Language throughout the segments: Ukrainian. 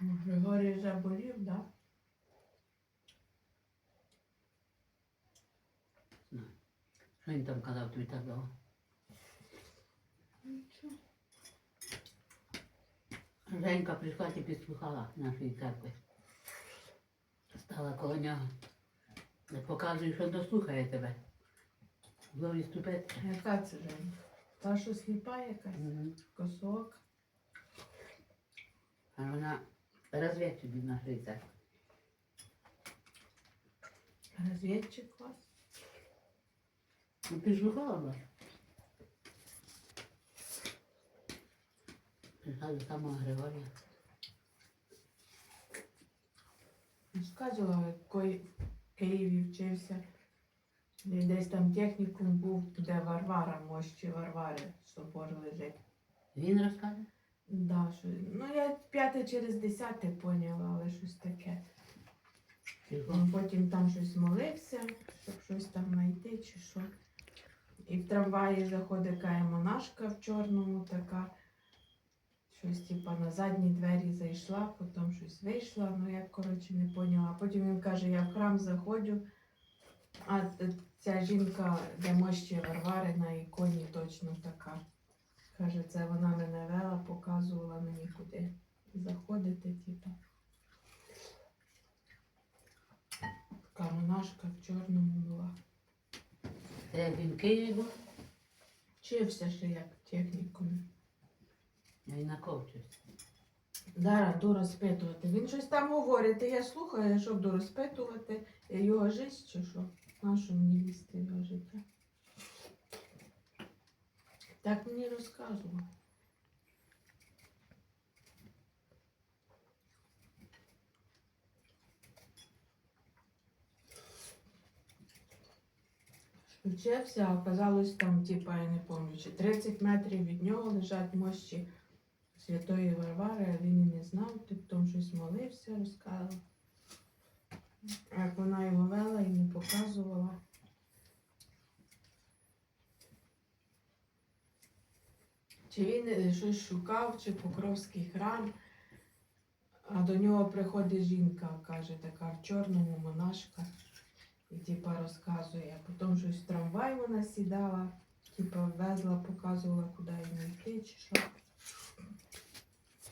Григорій вже болів, так? Да? Що він там казав тобі так довго? Нічого. Женька прийшла і підслухала нашої церкви. Стала коло нього. Не показує, що дослухає тебе. Злові ступити. Яка це Женя? Та, що сліпа якась? Косок. А вона від нашої церкви. Розвідчик вас. Ну, підслухала вас. Прийшла до самого Григорія. Розказувала, як Кой- в Києві вчився. І Десь там технікум був, де Варвара, мощі Варвари, собор лежить. Він розказує? Да, що, ну я п'яте через десяте поняла, але щось таке. Він потім там щось молився, щоб щось там знайти чи що. І в трамваї заходить кає монашка в чорному така. Щось типа на задні двері зайшла, потім щось вийшла, ну я коротше не поняла. Потім він каже, я в храм заходжу, а ця жінка, де мощі Варвари на іконі точно така. Каже, це вона мене вела, показувала мені куди заходити, типа. Така монашка в чорному була. Це він Києві? Вчився ще як в технікумі. Він на ковчі. Дара, ду розпитувати. Він щось там говорить, і я слухаю, я що буду розпитувати його життя чи що? Нащо мені лізти в його життя? Так мені розказував. Вчився, а оказалось там, типа, я не пам'ятаю, чи 30 метрів від нього лежать мощі Святої Варвари, а він і не знав, ти потім щось молився, розказував. Як вона його вела і не показувала. Чи він е, щось шукав, чи Покровський храм, а до нього приходить жінка, каже, така в чорному монашка. І типа розказує, а потім щось в трамвай вона сідала, типа везла, показувала, куди їй йти, чи що.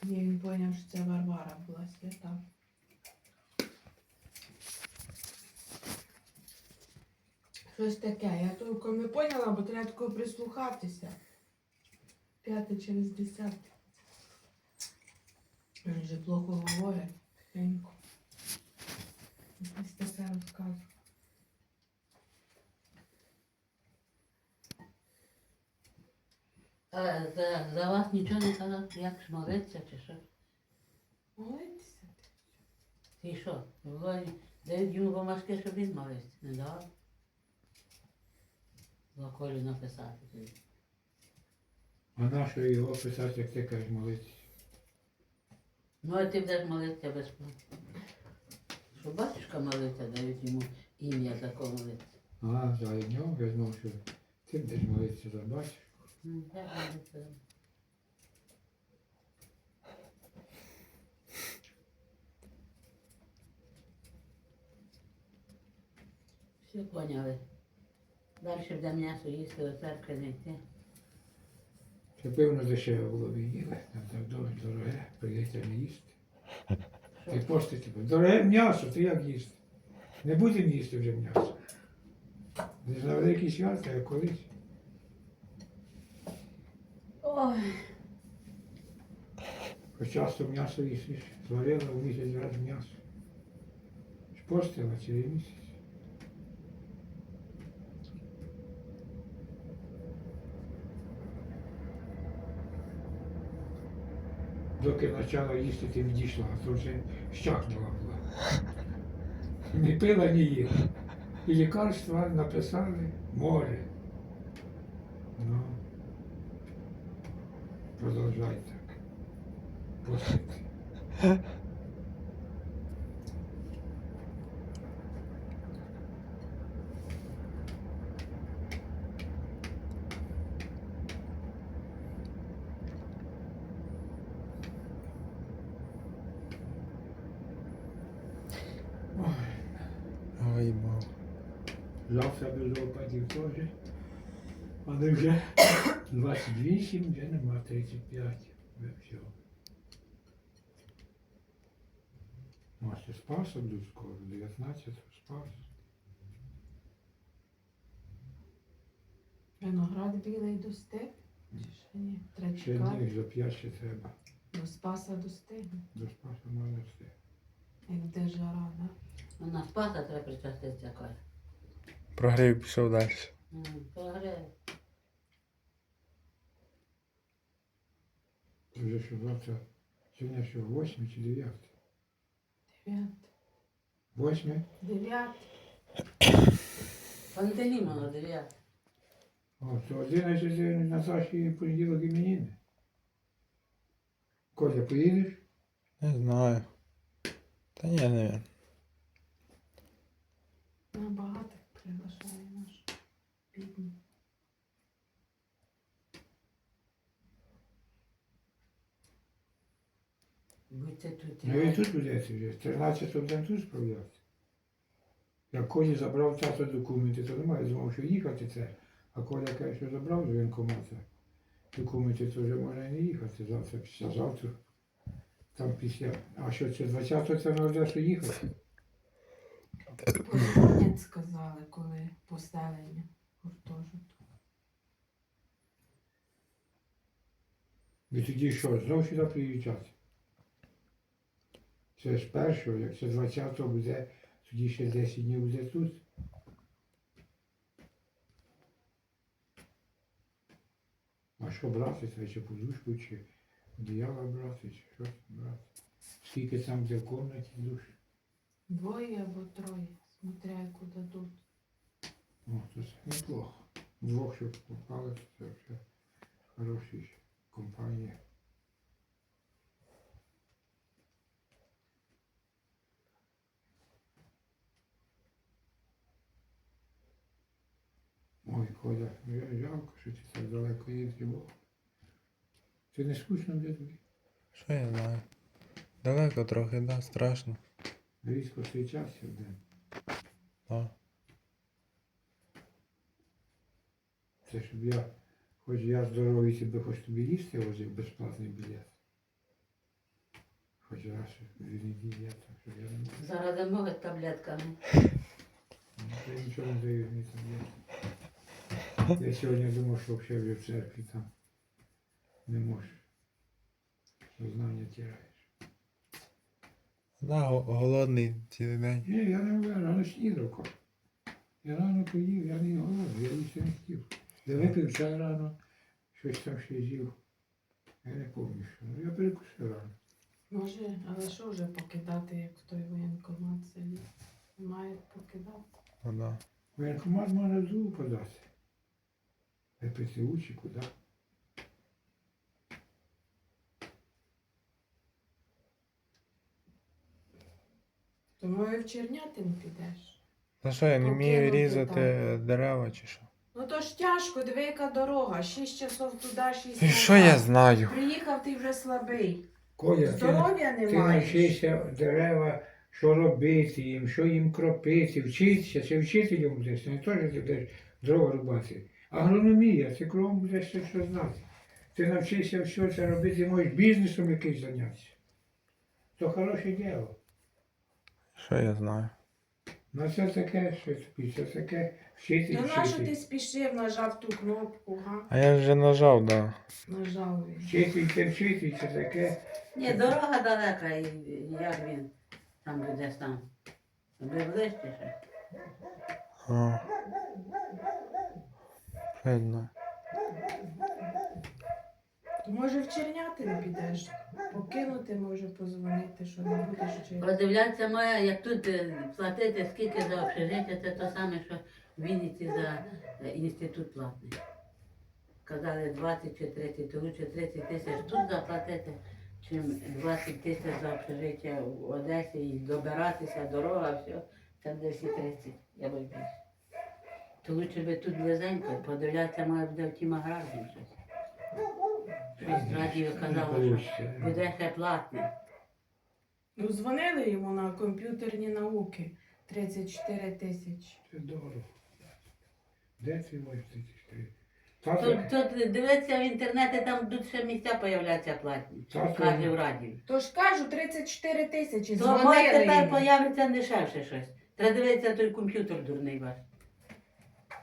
І він зрозумів, що це Варвара була свята. Щось таке. Я тільки не поняла, бо треба тако прислухатися. П'яте через десяте. Він же плохо говорить, тихенько. Якось таке розказує. А за, за вас нічого не казав, як ж молитися чи що? Молитися. Ти що? Було де йому бумажки, щоб він молився, не давав? За Колю написати тобі. А на що його писати, як ти кажеш молитися? Ну, а ти будеш молитися безплатно. Що батюшка молиться, дають йому ім'я за кого молитися. А, за нього я знав, що ти будеш молитися за батюшку. Ну, молиться. Все поняли. Далі буде м'ясо їсти, до церкви не йти. Це певно дешеве було б їли, там так дорого, дороге, прийдеться не їсти. Ти постати, типу, дороге м'ясо, ти як їсти? Не будемо їсти вже м'ясо. Не на великі свята, як колись. Ой. Хоч часто м'ясо їсиш, зварила в місяць раз м'ясо. Ж Постила цілий місяць. Доки почала їсти, ти відійшла, а то вже щахнула була. Не пила, ні їла. І лікарства написали море. Ну, продовжай так. Постити. Завтра опадів теж. Але вже 28, вже нема 35. Вже все. Може, спас одну скоро, 19 спас. Виноград білий достиг? Чи ще ні? Треба Ще чекати. ні, за 5 ще треба. До спаса достигне. До спасу можна все. Як де жара, да? Вона спаса треба причаститися каже. Прогрів пішов далі. Це вже що завтра, сьогодні що, 8 чи 9? Дев'ят. 8? Дев'ят. Пантелімона, дев'ят. О, то 11 день на Саші понеділок іменини. Коля, поїдеш? Не знаю. Та ні, не. Будьте тут. Ну і тут будете вже. 13 день тут справлявся. Як Колі забрав тато документи, то немає, думав, що їхати це. А Коля каже, що забрав з воєнкомата документи, то вже можна і не їхати завтра, післязавтра. Там після. А що це 20-го це треба що їхати? Кузнець сказали, коли поселення гуртожитку. І тоді що, знов сюди приїжджати? Це ж першого, як це 20-го буде, тоді ще 10 днів буде тут. А що брати, це чи подушку, чи одіяло брати, чи що брати? Скільки там де в кімнаті душ? Двоє або троє, смотря яку дадуть. О, це неплохо. Двох, щоб попали, це вже хороша Я жалко, що ти так далеко їздив. Бо Це не скучно для тобі. Що я знаю? Далеко трохи, да, страшно. Різко цей час один. Да. Це щоб я, хоч я здоровий себе, хоч тобі їсти возив безплатний білет. Хоч раз в неділі, я так що я не можу. Заради мови таблетками. Ну, Я нічого не даю ні таблетки. Я сьогодні думав, що взагалі вже в церкві там не можеш. Сознання тираєш. Да, го- голодний цілий день. Ні, я не рано снідав. Я рано поїв, я не голодний, я їсти не хотів. Я випив чай рано, щось там ще з'їв. Я не пам'ятаю, що. Ну, я перекусив рано. Може, але що вже покидати, як в той воєнкомат селі? Мають покидати. Ну, да. Воєнкомат можна в зуб подати. ППТУ чи куди. Тому і в Чернятин підеш. За що я не вмію Покинути різати дерева чи що? Ну то ж тяжко, диви, яка дорога. Шість часов туди, шість І назад. що я знаю? Приїхав ти вже слабий. Коля, ти, Здоров'я ти немає. навчишся дерева, що робити їм, що їм кропити, вчитися, це вчителем будеш, не теж ти будеш дрова рубати. Агрономія, це кругом будеш це все знати. Ти навчишся все це робити, можеш бізнесом якийсь зайнятися. То хороше діло. Що я знаю? Ну це таке, що тобі, це таке вчити, Ну нащо вчити. ти спішив, нажав ту кнопку, га? А я вже нажав, да. Нажав. Вчитель, це вчитель, це таке. Ні, дорога далека, і як він там буде сам. Тобі ближче ще. А. Що? Може в Чернятин підеш? Покинути, може позвонити, що не будеш чи. Продивляться моя, як тут е, платити, скільки за общежиття, це те саме, що в Вінниці за е, інститут платний. Казали 20 чи 30, то лучше 30 тисяч тут заплатити, чим 20 тисяч за общежиття в Одесі і добиратися, дорога, все, це десь і 30, я більше. То лучше би тут близенько, подивлятися має буде в тім аграрнім щось. Щось радіо казало, що буде ще платне. Ну, дзвонили йому на комп'ютерні науки 34 тисячі. Це дорого. Де це може 34? Тут, Тато, тут дивиться в інтернеті, там будуть ще місця появляться платні. Тато. Каже в радіо. Тож кажу, 34 тисячі. То може Дзвонили тепер їм. появиться дешевше щось. Треба дивитися той комп'ютер дурний ваш.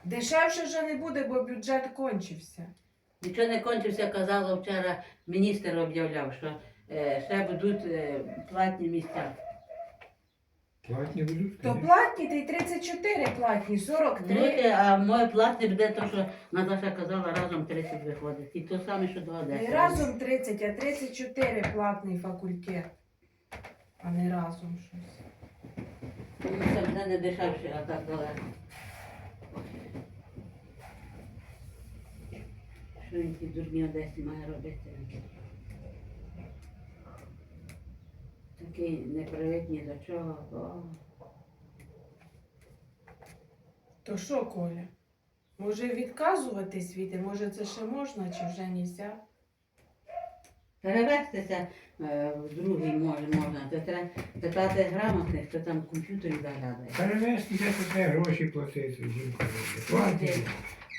Дешевше вже не буде, бо бюджет кончився. Нічого не кончився, казала вчора, міністр об'являв, що е, ще будуть е, платні місця. платні будуть? То платні, та й 34 платні, 43. Ну, е, а моє платне буде то, що Наташа казала, разом 30 виходить. І то саме, що до Не Одеси. разом 30, а 34 платний факультет. А не разом щось. Це вже не дешевше, а так далеко. Що він ті дурні Одесі має робити? Такий непривитний до чого. О. То що, Коля? Може відказуватись від, може це ще можна, чи вже нельзя? Перевестися е, в другий може можна. Це треба питати грамотних, хто там в комп'ютері заглядає. Перевезти, де тут гроші платити, жінка робить.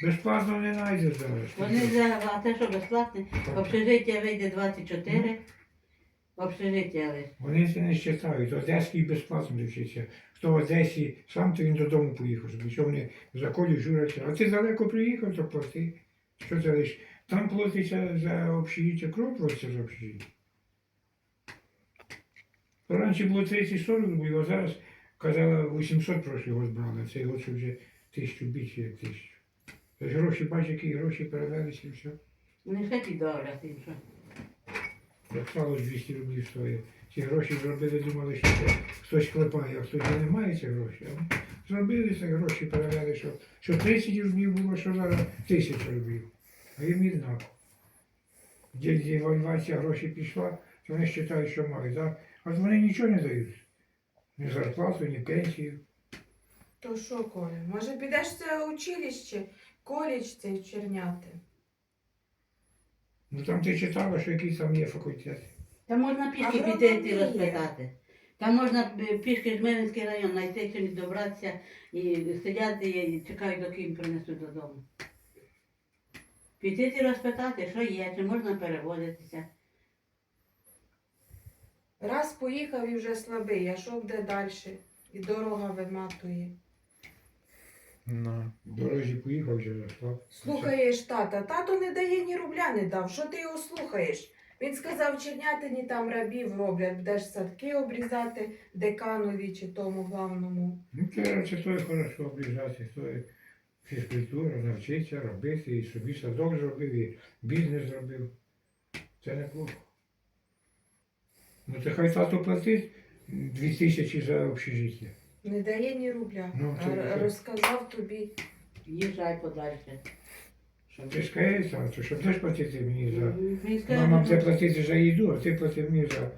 Безплатно не знайде зараз. Вони за а те, що безплатне, общежиття вийде 24. Общежиття лише. Вони це не считають. Одеський безплатно вчиться. Хто в Одесі, сам то він додому поїхав, собі що вони в законі журяться. А ти далеко приїхав, то плати. Що це лиш? Там платиться за общежиття, кров платиться за общежиття. Раніше було 30-40 рублів, а зараз казала 800 прошлий год брали, а цей вже тисячу більше, як тисячу. Тож гроші, бачиш, які гроші перевелися і все. Вони ще піддавлять і що. Як стало 200 рублів стоїть. Ці гроші зробили, думали, що це хтось клепає, а хтось не має цих грошей. А Зробили ці гроші, перевели, що, що 30 рублів було, що зараз 1000 рублів. А їм однаково. Де девальвація гроші пішла, то вони вважають, що мають. Да? А от вони нічого не дають. Ні зарплату, ні пенсію. То що, Коля? Може підеш в це училище, коледж цей черняти? Ну там ти читала, що якийсь там є факультет. Там можна пішки піти і розпитати. Там можна е, пішки Жмеринський район знайти чимось добратися і сидяти і чекають, доки їм принесуть додому. Піти і розпитати, що є, чи можна переводитися. Раз поїхав і вже слабий, а що буде далі? І дорога виматує. В дорозі поїхав вже заслав. Слухаєш тата, тато не дає ні рубля не дав. Що ти його слухаєш? Він сказав, чернятині там рабів роблять, будеш садки обрізати деканові чи тому главному. Ну, це, це то хорошо обрізати, то є фізкультура, навчитися робити, і собі садок зробив, і бізнес зробив. Це неплохо. Ну, це хай тато платить дві тисячі за общежиття. Не дає ні рубля. Ну, а розказав тобі. Їжджай подальше. Щоб- Ти ж то що будеш платити мені за. Він скаже, Мама ну, платити за їду, а ти плати мені за,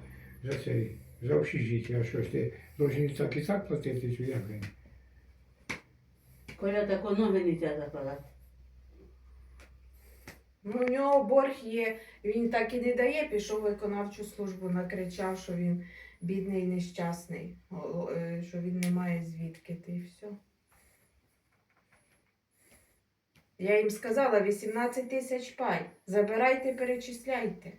за цей, за общежиття. А що ж ти должен і так і так платити, чи як він? Коля тако ноги не можна закладати. Ну, у нього борг є, він так і не дає, пішов виконавчу службу, накричав, що він бідний, нещасний, е, що він не має звідки, ти все. Я їм сказала 18 тисяч пай. Забирайте, перечисляйте.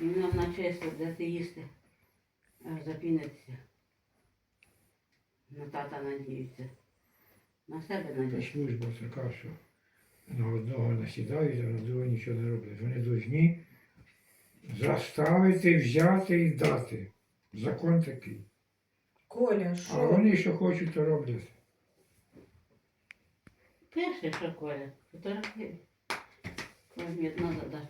І нам на честь дати їсти, аж запінитися. На тата надіються. На себе Та надіються. служба така, що на одного насідають, а на другого нічого не роблять. Вони повинні заставити, взяти і дати. Закон такий. Коля, А що? вони що хочуть, то роблять. Пише, що Коля, фотографує. Коля мені одна задача.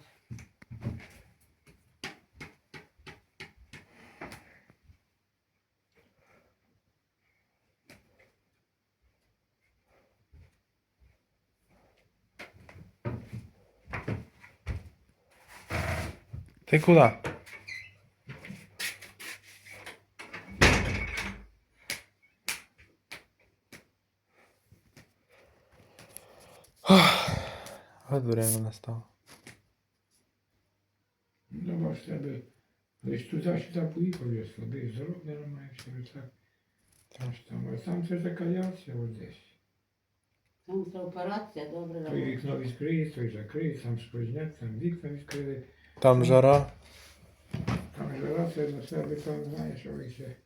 Ти куди? От время настало. Дома в себе Лиш туди-сюди поїхав, я слабий, здоров'я немає, все і так. Та ж там, а сам це закаявся от десь. Там ця операція добре Той вікно відкриє, той закриє, там сквозняк, там вікна відкрили. Там жара. Там жара, це на себе там знаєш, що ви ще.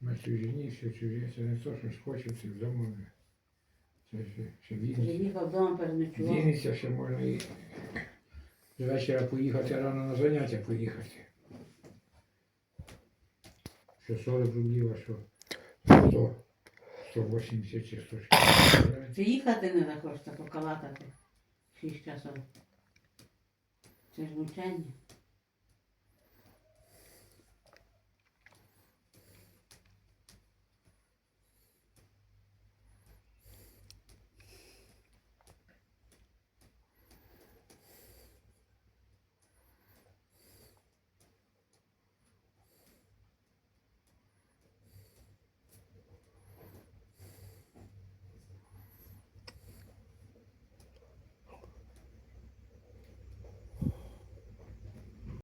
На чужині, все чужі, це не то, що ж хочеться вдома. Це ще, ще Вінниця. Приїхав вдома, переночував. Вінниця ще можна і з вечора поїхати, рано на заняття поїхати. Що 40 рублів, а що 100, 180 чи 160. Чи їхати не захочеться покалатати? Шість часов. Це ж мучення.